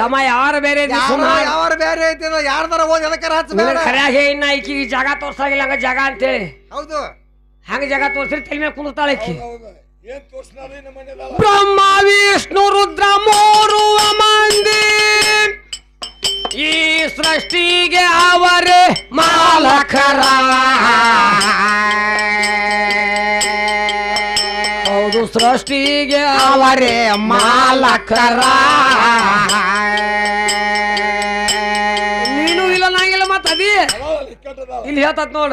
ತಮ್ಮ ಯಾರು ಬೇರೆ ಯಾರು ಬೇರೆ ಐತಿ ಯಾರ್ದಾರ ಓದಿ ಎದಕ್ಕಾರ ಹಚ್ಚಬೇಡ. ಕರ್ಯಾಗ ಇನ್ನ ಈಕಿ ಜಾಗ ತೋರ್ಸಾಗಿಲ್ಲ ಹಂಗ ಜಾಗ ಅಂತೇಳಿ. ಹೌದು. ಹಂಗ ಜಾಗ ತೋರ್ಸಿರಿ ತಲೆ ಮೇಲೆ ಕುಂದಿರ್ತಾಳೆ ಈಕಿ. ಬ್ರಹ್ಮ ವಿಷ್ಣು ರುದ್ರ ಮೂರು ಮಂದಿ. ಈ ಸೃಷ್ಟಿಗೆ ಅವರೇ ಮಾಲಕರ. ಹೌದು ಸೃಷ್ಟಿಗೆ ಅವರೇ ಮಾಲಕರ. ಇಲ್ಲಿ ಹೇಳ್ತತ್ ನೋಡ.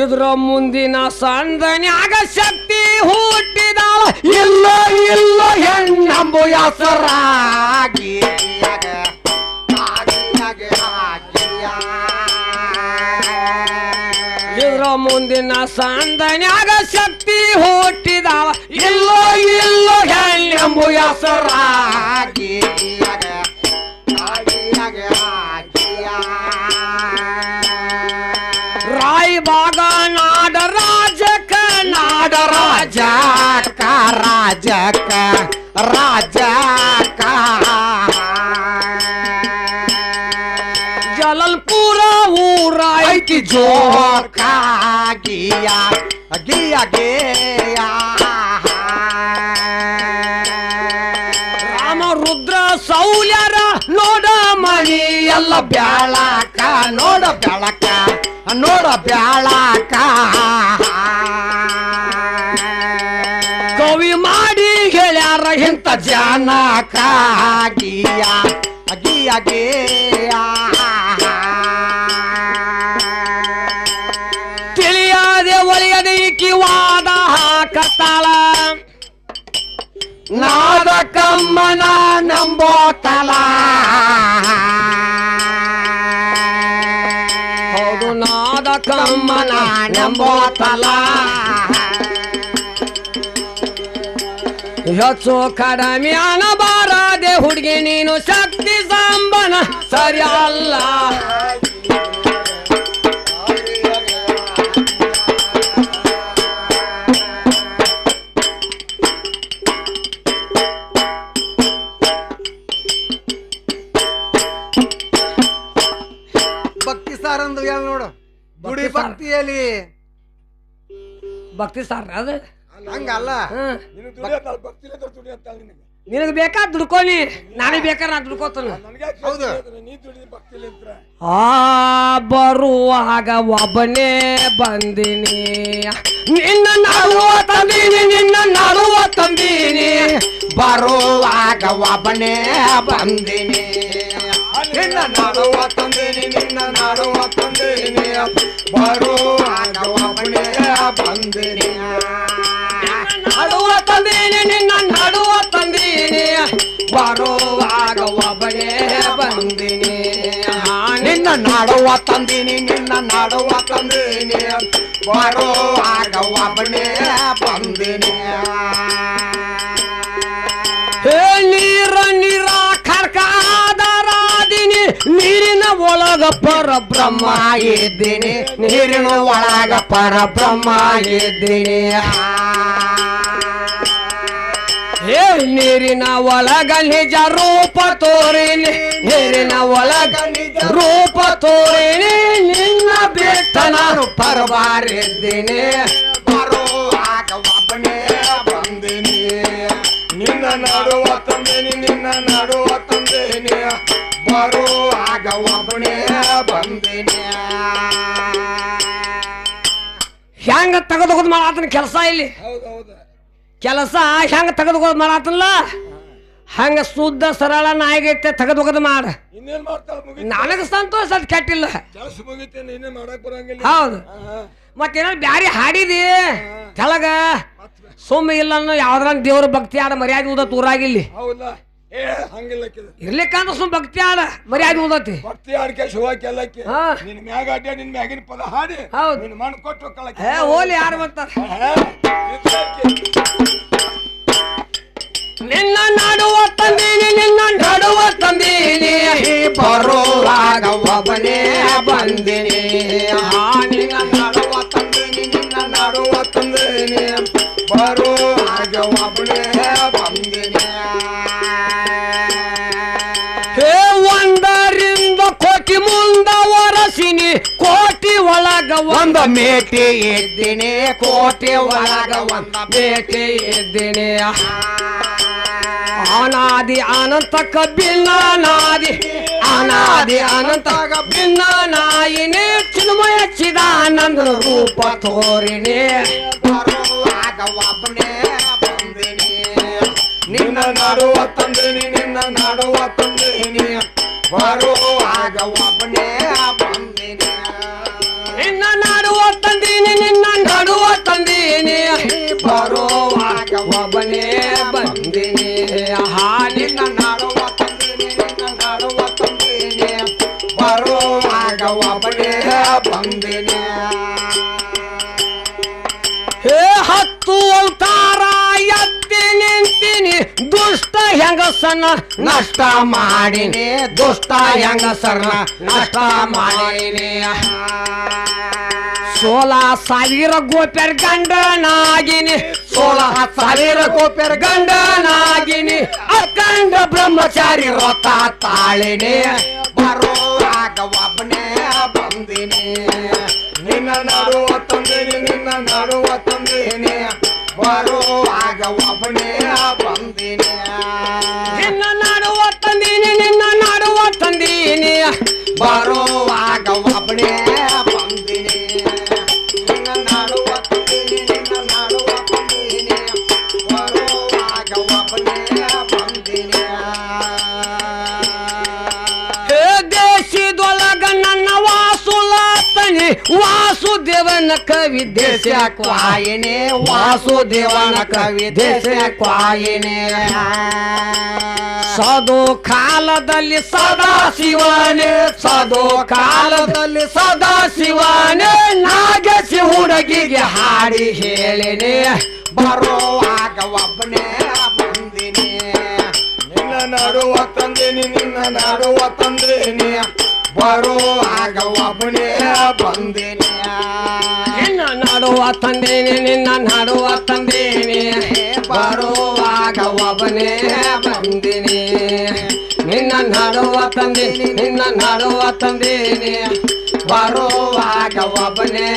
ಇದ್ರ ಮುಂದಿನ ಸಂದನ್ಯಾಗ ಶಕ್ತಿ ಹುಟ್ಟಿದಾಳ ಇಲ್ಲ ಇಲ್ಲ, ಹೆಣ್ಣಂಬು ಹೆಸರಾಗಿ. ಇದ್ರ ಮುಂದಿನ ಸಂದನ್ಯಾಗ ಶಕ್ತಿ ಹುಟ್ಟಿದಾಳ ಇಲ್ಲ ಇಲ್ಲ, ಹೆಣ್ಣಂಬು ಹೆಸರಾಗಿ. ರಾಜಕ ಜಲಲ್ಪುರ ಊರಾಯ್ತಿ ಜೋಕ ಗಿಯ ಗಿಯ ಗಿಯ. ರಾಮ ರುದ್ರ ಸೌಲ್ಯರ ನೋಡ ಮಣಿ ಎಲ್ಲ ಬ್ಯಾಳಕ ನೋಡ ಬ್ಯಾಳಕ ನೋಡ ಬ್ಯಾಳಕ. ಇಂಥ ಜಾನ ಗಿಯ ಗಿಯ ಗಿಯ ತಿಳಿಯದೆ ಒಲಿಯದ ಕಿವಾದ ಹಾಕತಾಳ ನಾದ ಕಮ್ಮನ ನಂಬೋತಲ ಹೌದು, ನಾದ ಕಮ್ಮನ ನಂಬೋತಲ ಹೆಚ್ಚು ಕಡಿಮೆ ಬಾರದೆ ಹುಡುಗಿ ನೀನು ಶಕ್ತಿ ಸಾಂಬನ ಸರಿ ಅಲ್ಲ ಭಕ್ತಿ ಸಾರ್ ಅಂದ್ ಹೇಳ ನೋಡು. ಗುಡಿ. ಭಕ್ತಿಯಲ್ಲಿ. ಭಕ್ತಿ ಸಾರ್ ಅದು? ಹಂಗಲ್ಲ. ನಿನಗೆ ಬೇಕಾ ದುಡ್ಕೊನಿ ನನಗೆ. ಬೇಕಾರ ನಾ. ದುಡ್ಕೋತಾನ. ಆ ಬರುವಾಗ ಒಬ್ಬನೇ ಬಂದಿನಿ. ನಿನ್ನ ನಾಳುವ ತಂದೀನಿ ನಿನ್ನ ನಡುವ ತಂದೀನಿ. ಬರುವಾಗ ಒಬ್ಬನೇ ಬಂದಿನಿ. ನಿನ್ನ ನಾಡುವ ತಂದಿನಿ ನಿನ್ನ ನಾಡುವ ತಂದೇನಿ. ಬರುವಾಗ ಒಬ್ಬನೇ ಬಂದೇನಿ. ನಡುವ ತಂದೀನಿ, ನಿನ್ನ ನಡುವ ಬರೋ ಬರುವಾಗ ಒಬ್ಬನೇ ಬಂದಿನಿ. ನೀರಿನ ಒಳಗ ಪರಬ್ರಹ್ಮ ಇದ್ದೀನಿ. ನೀರಿನ ಒಳಗ ಪರಬ್ರಹ್ಮ ಇದ್ದೀನಿ. ಹೇ ನೀರಿನ ಒಳಗ ನಿಜ ರೂಪ ತೋರಿನಿ. ನೀರಿನ ಒಳಗ ರೂಪ ತೋರಿನಿ. ನಿನ್ನ ಬಿಟ್ಟ ನಾನು ಪರವಾರಿದ್ದೀನಿ. ಬರೋ ಆಗ ನಿನ್ನ ನಡುವ ನಿನ್ನ ನಡುವ ತಂದೇನಿ. ಆಗ ಒಬ್ಬನೇ ಬಂದೇನಿ. ಹೆಂಗ ತೆಗೆದುಕೊಂಡು ಮಾಡಾತನ ಕೆಲಸ ಇಲ್ಲಿ? ಹೌದು ಹೌದು. ಕೆಲಸ ಹೆಂಗ ತೆಗೆದುಕೊಂಡು ಮಾಡಾತನಲ್ಲ ಹಂಗ ಶುದ್ಧ ಸರಳ ನಾಯಿಗೈತೆ ತೆಗೆದುಕೊಂಡು ಮಾಡ. ಇನ್ನೇನ್ ಮಾಡ್ತಾಳ ಮುಗಿ ನನಗೆ ಸಂತೋಷ ಅದು ಕೆಟ್ಟಿಲ್ಲ. ಕೆಲಸ ಮುಗಿತೇನೆ ಇನ್ನೇ ಮಾಡಕ್ ಬರಂಗಿಲ್ಲ? ಹೌದು. ಆಹಾ. ಮತ್ತೇನಾದ್ರು ಬ್ಯಾರಿ ಹಾಡಿದಿ? ಕೆಳಗ ಸುಮ್ಮ ಇಲ್ಲ ಅನ್ನೋ ಯಾವ್ದ್ರ ದೇವ್ರ ಭಕ್ತಿ ಆಡ ಮರ್ಯಾದೆ ಊದ ತೂರಾಗಿಲ್ಲಿ. ಹೌದಾ? ಏ ಹಂಗಿಲ್ಲ ಕಿದ ಇರ್ಲಿಕ್ಕಂದ್ರ ಸುಮ್ ಭಕ್ತಿ ಆಡ ಮರ್ಯಾದೆ ಓದತಿ ಭಕ್ತಿ ಆಡ್ಕೆ ಶಿವಾಕಿ ಎಲ್ಲಕ್ಕೆ ಹಾ. ನಿನ್ ಮ್ಯಾಗ ಅಡ್ಡ ನಿನ್ ಮ್ಯಾಗಿನ ಪದ ಹಾಡಿ. ಹೌದು. ನಿನ್ ಮಣ್ಣು ಕೊಟ್ಟು ಹೋಗ್ಕಳಕ್ಕೆ ಏ ಓಲಿ ಯಾರು ಬಂತಾರ ನಿನ್ನ ನಾಡುವ ತಂದೀನಿ ನಿನ್ನ ನಡುವ ತಂದೀನಿ. ಬರುವಾಗ ಒಬ್ಬನೇ ಬಂದಿನಿ. ಒಳಗ ಒಂದ ಮೇಟಿ ಇದ್ದೀನಿ ಕೋಟೆ ಒಳಗ ಒಂದ ಮೇಟಿ ಇದ್ದೀನಿ. ಅನಾದಿ ಅನಂತ ಕಬ್ಬಿನ ನಾದಿ ಅನಾದಿ ಅನಂತ ಕಬ್ಬಿನ ನಾಯಿನಿ ಚಿನ್ಮಯ ಚಿದಾನಂದ ರೂಪ ತೋರಿನಿ. ಬರುವಾಗ ಒಬ್ಬನೇ ಬಂದಿನಿ ನಿನ್ನ ನಾಡುವ ತಂದಿನಿ ನಿನ್ನ ನಾಡುವ ತಂದಿನಿ. ಬರುವಾಗ ಒಬ್ಬನೇ ಬಂದಿನಿ ಹೇ ಹತ್ತು ದುಷ್ಟ ಹೆಂಗಸನ ನಷ್ಟ ಮಾಡಿನಿ ದುಷ್ಟ ಹೆಂಗಸರ್ನ ನಷ್ಟ ಮಾಡಿನಿ. ಸೋಲ ಸಾವಿರ ಗೋಪ್ಯರ್ ಗಂಡನಾಗಿನಿ. ಸೋಲ ಸಾವಿರ ಗೋಪ್ಯರ್ ಗಂಡನಾಗಿನಿ. ಅಖಂಡ ಬ್ರಹ್ಮಚಾರಿ ರತ ತಾಳಿನಿ. ಬರುವಾಗ ಒಬ್ಬನೇ ಬಂದಿನಿ. ನಿನ್ನ ನಡುವ ತಂದಿನಿ, ನಿನ್ನ ನಡುವ ತಂದಿನಿ. ಬರುವಾಗ ಒಬ್ಬನೇ ಬಂದಿನಿ. ನಿನ್ನ ವಾಸುದೇವನ ಕವಿ ದೇಶ ಕ್ವಾಯಿನೆ ವಾಸುದೇವನ ಕವಿ ದೇಶ ಕ್ವಾಯಿನಿ. ಸದು ಕಾಲದಲ್ಲಿ ಸದಾ ಶಿವನೇ ಸದು ಕಾಲದಲ್ಲಿ ಸದಾ ಶಿವನೇ. ನಾಗಸಿ ಹುಡುಗಿಗೆ ಹಾಡಿ ಹೇಳಿನಿ. ಬರೋವಾಗ ಒಬ್ಬನೇ ಬಂದಿನಿ. ನಿನ್ನ ನಡುವ ತಂದಿನಿ ನಿನ್ನ ನಡುವ ತಂದೇನಿ. ಬರುವಾಗ ಒಬ್ಬನೇ ಬಂದಿನಿ. ನಿನ್ನ ನಾಡುವ ತಂದೇನೆ ನಿನ್ನ ನಡುವ ಬರೋ ಬರುವಾಗ ಒಬ್ಬನೇ ಬಂದಿನಿ. ನಿನ್ನ ನಾಡುವ ತಂದೆ ನಿನ್ನ ನಡುವ ಬರೋ ಬರುವಾಗ ಒಬ್ಬನೇ